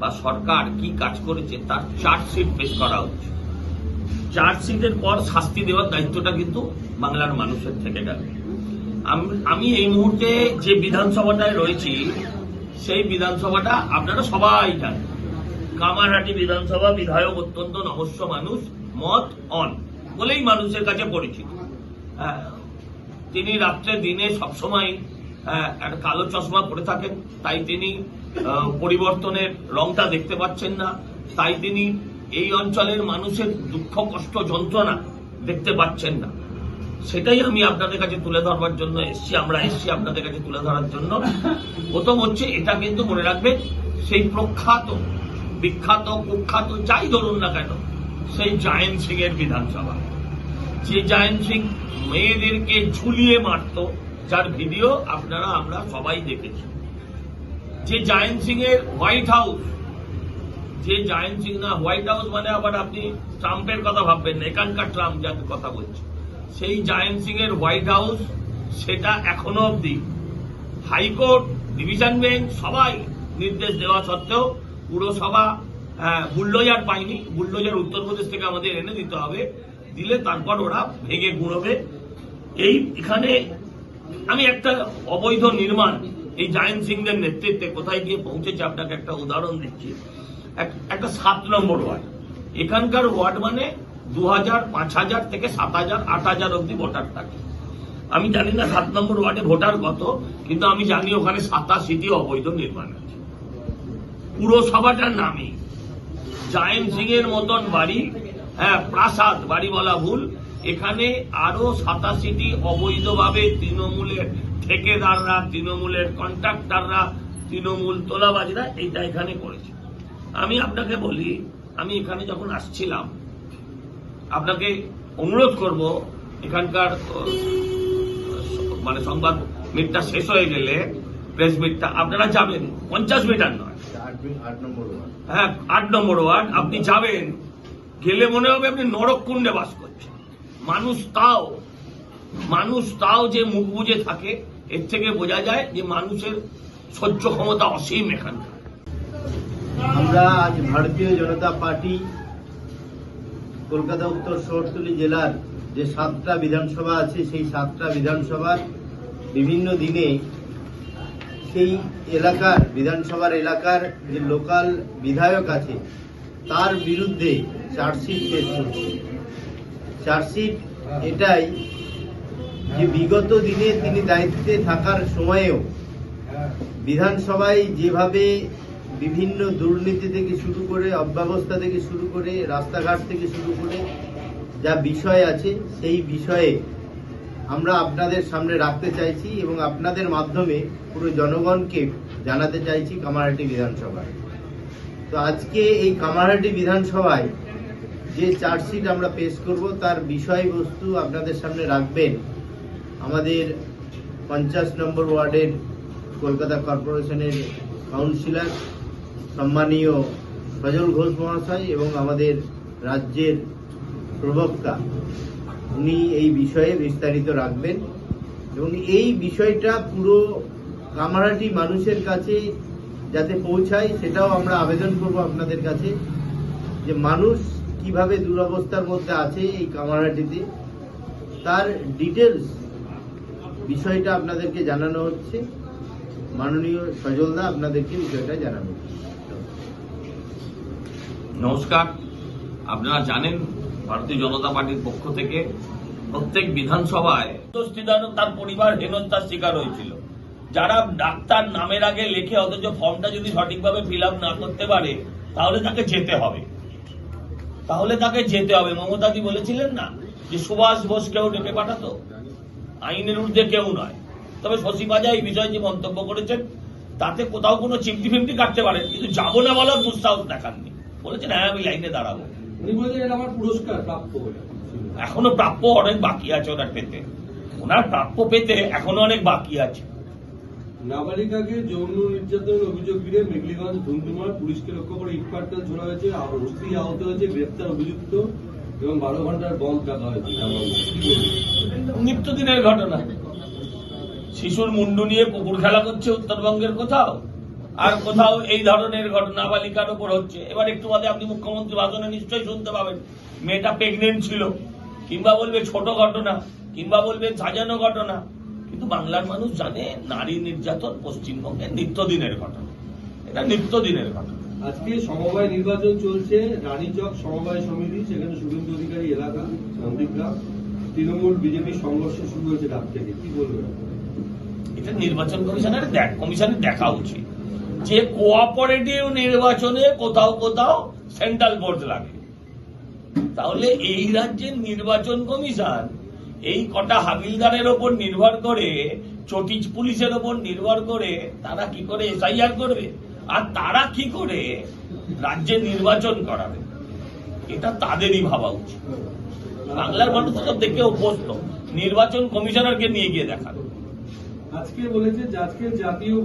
বা সরকার কি কাজ করেছে তার চার্জশিট পেশ করা হচ্ছে। চার্জশিটের পর শাস্তি দেওয়ার দায়িত্বটা কিন্তু বাংলার মানুষের থেকে গেল। আমি এই মুহূর্তে যে বিধানসভাটায় রয়েছি সেই বিধানসভাটা আপনারা সবাই জানেন। কামারহাটি বিধানসভা বিধায়ক অত্যন্ত নমস্য মানুষ মত অন বলেই মানুষের কাছে পরিচিত। হ্যাঁ, তিনি রাত্রে দিনে সবসময় আহ, একটা কালো চশমা পরে থাকেন তাই তিনি পরিবর্তনের রংটা দেখতে পাচ্ছেন না। তাই তিনি এই অঞ্চলের মানুষের দুঃখ, কষ্ট, যন্ত্রণা দেখতে পাচ্ছেন না। সেটাই আমি আপনাদের কাছে তুলে ধরবার জন্য এসছি। আমরা এসছি আপনাদের কাছে তুলে ধরার জন্য। প্রথম হচ্ছে, এটা কিন্তু মনে রাখবেন, সেই প্রখ্যাত, বিখ্যাত, কুখ্যাত, যাই ধরুন না কেন, সেই জায়েন্ট সিং এর বিধানসভা। যে জায়েন্ট সিং মেয়েদেরকে ঝুলিয়ে মারতো, যার ভিডিও আপনারা, আমরা সবাই দেখেছি। যে জায়েন্ট সিং এর হোয়াইট হাউস, যে জায়েন্ট সিং না, হোয়াইট হাউস মানে আবার আপনি ট্রাম্পের কথা ভাববেন না, এখানকার ট্রাম্প যার কথা বলছে। সেই জায়েন্ট সিং এর হোয়াইট হাউস সেটা এখনও অবধি হাইকোর্ট, ডিভিশন বেঞ্চ সবাই নির্দেশ দেওয়া সত্ত্বেও পুরসভা বুল্ডোজার পায়নি। বুল্ডোজার উত্তরপ্রদেশ থেকে আমাদের এনে দিতে হবে। দিলে তারপর ওরা ভেঙে গুঁড়োবে। এই এখানে আমি একটা অবৈধ নির্মাণ এই জায়েন্ট সিংদের নেতৃত্বে কোথায় গিয়ে পৌঁছেছে আপনাকে একটা উদাহরণ দিচ্ছি। একটা সাত নম্বর ওয়ার্ড। এখানকার ওয়ার্ড মানে দু হাজার পাঁচ হাজার থেকে সাত হাজার আট হাজার অব্দি ভোটার থাকে। আমি জানি না সাত নম্বর ওয়ার্ডে ভোটার কত, কিন্তু আমি জানি ওখানে সাতাশিটি অবৈধ নির্মাণ আছে। পুরসভাটার নামে। জায়েন্ট সিং এর মতন বাড়ি হ্যাঁ প্রাসাদ, বাড়ি বলা ভুল। এখানে আরও সাতাশিটি অবৈধভাবে তৃণমূলের ঠেকেদাররা, তৃণমূলের কন্ট্রাক্টররা, তৃণমূল তোলাবাজরা এইটা এখানে করেছে। আমি আপনাকে বলি, আমি এখানে যখন আসছিলাম, আপনাকে অনুরোধ করব, এখানকার মানে সংবাদ মিটটা শেষ হয়ে গেলে, প্রেস মিটটা, আপনারা যাবেন, পঞ্চাশ মিটার নয়। হ্যাঁ আট নম্বর ওয়ার্ড, আপনি যাবেন, গেলে মনে হবে আপনি নরককুণ্ডে বাস করছেন। মানুষ তাও মানুষ তাও যে মুখ বুজে থাকে, এর থেকে বোঝা যায় যে মানুষের সহ্য ক্ষমতা অসীম এখানকার। আমরা আজ ভারতীয় জনতা পার্টি কলকাতা উত্তর শহরতলি জেলার যে সাতটা বিধানসভা আছে, সেই সাতটা বিধানসভার বিভিন্ন দিনে সেই এলাকার, বিধানসভার এলাকার যে লোকাল বিধায়ক আছে, তার বিরুদ্ধে চার্জশিট পেশ করছে। চার্জশিট এটাই যে বিগত দিনে তিনি দায়িত্বে থাকার সময়েও বিধানসভায় যেভাবে বিভিন্ন দুর্নীতি থেকে শুরু করে অব্যবস্থা থেকে শুরু করে রাস্তাঘাট থেকে শুরু করে যা বিষয় আছে, সেই বিষয়ে আমরা আপনাদের সামনে রাখতে চাইছি এবং আপনাদের মাধ্যমে পুরো জনগণকে জানাতে চাইছি কামারহাটি বিধানসভায়। তো আজকে এই কামারহাটি বিধানসভায় যে চার্জশিট আমরা পেশ করব, তার বিষয়বস্তু আপনাদের সামনে রাখবেন। আমাদের পঞ্চাশ নম্বর ওয়ার্ডের কলকাতা কর্পোরেশনের কাউন্সিলর, সম্মানীয় সজল ঘোষ মহাশয় এবং আমাদের রাজ্যের প্রবক্তা, উনি এই বিষয়ে বিস্তারিত রাখবেন। এবং এই বিষয়টা পুরো কামারাটি মানুষের কাছে যাতে পৌঁছায়, সেটাও আমরা আবেদন করব আপনাদের কাছে। যে মানুষ কীভাবে দুরবস্থার মধ্যে আছে এই কামারহাটিতে তার ডিটেলস বিষয়টা আপনাদেরকে জানানো হচ্ছে। মাননীয় সজলদা আপনাদেরকে বিষয়টা জানানো নমস্কার। আপনারা জানেন, ভারতীয় জনতা পার্টির পক্ষ থেকে প্রত্যেক বিধানসভায় তার পরিবার হেনস্থার শিকার হয়েছিল। যারা ডাক্তার নামের আগে লেখে, অথচ ফর্মটা যদি সঠিকভাবে ফিল না করতে পারে, তাহলে তাকে যেতে হবে। তাহলে তাকে যেতে হবে। মমতাজি বলেছিলেন না? যে সুভাষ বোসকেও ডেকে পাঠাতো? আইনের ঊর্ধ্বে কেউ নয়। তবে শশী বাজা এই বিষয়ে যে মন্তব্য করেছেন তাতে কোথাও কোনো চিমটি ফিমটি কাটতে পারেন। কিন্তু যাব না বলার দুঃসাহস দেখাননি। বলেছেন হ্যাঁ আমি লাইনে দাঁড়াবো। উনি আমার পুরস্কার প্রাপ্য এখনও প্রাপ্য অনেক বাকি আছে ওনার পেতে। ওনার প্রাপ্য পেতে এখনও অনেক বাকি আছে। নাবালিকাকে যৌন নির্যাতনের অভিযোগ ঘিরে মেঘলিগঞ্জ ধুমধুমার পুলিশকে লক্ষ্য করে ইটপাটকেল ছোড়া হয়েছে, আর অস্ত্রী আহত হয়েছে, গ্রেপ্তার অভিযুক্ত এবং বারো ঘণ্টার বন্ধ রাখা হয়েছে নিত্যদিনের ঘটনা। শিশুর মুন্ডু নিয়ে পুকুর খেলা করছে উত্তরবঙ্গের কোথাও? আর কোথাও এই ধরনের ঘটনা বালিকার উপর হচ্ছে? এবার একটু বাদে আপনি মুখ্যমন্ত্রী ভাষণে নিশ্চয়ই শুনতে পাবেন। মেয়েটা প্রেগনেন্ট ছিল, কিংবা বলবে ছোট ঘটনা, কিংবা বলবে সাজানো ঘটনা। কিন্তু বাংলার মানুষ জানে নারী নির্যাতন পশ্চিমবঙ্গের নিত্যদিনের ঘটনা। এটা নিত্যদিনের ঘটনা। আজকে সমবায় নির্বাচন চলছে রানীচক সমবায় সমিতি সেখানে শুভেন্দু অধিকারী এলাকা তৃণমূল বিজেপি সংঘর্ষ শুরু হয়েছে রাত থেকে। কি বলবেন? এটা নির্বাচন কমিশনের দেখ কমিশনের দেখা উচিত। যে কোঅপারেটিভ নির্বাচনে কোথাও কোথাও সেন্ট্রাল বোর্ড লাগে। তাহলে এই রাজ্যের নির্বাচন কমিশন এই কটা হাবিলদারের ওপর নির্ভর করে চটিচ পুলিশের ওপর নির্ভর করে তারা কি করে এসআইআর করবে? আর তারা কি করে রাজ্যে নির্বাচন করাবে? এটা তাদেরই ভাবা উচিত। বাংলার মানুষ তো দেখে অভ্যস্ত। নির্বাচন কমিশনারকে নিয়ে গিয়ে দেখাবে। আজকে বলেছে আজকে জাতীয়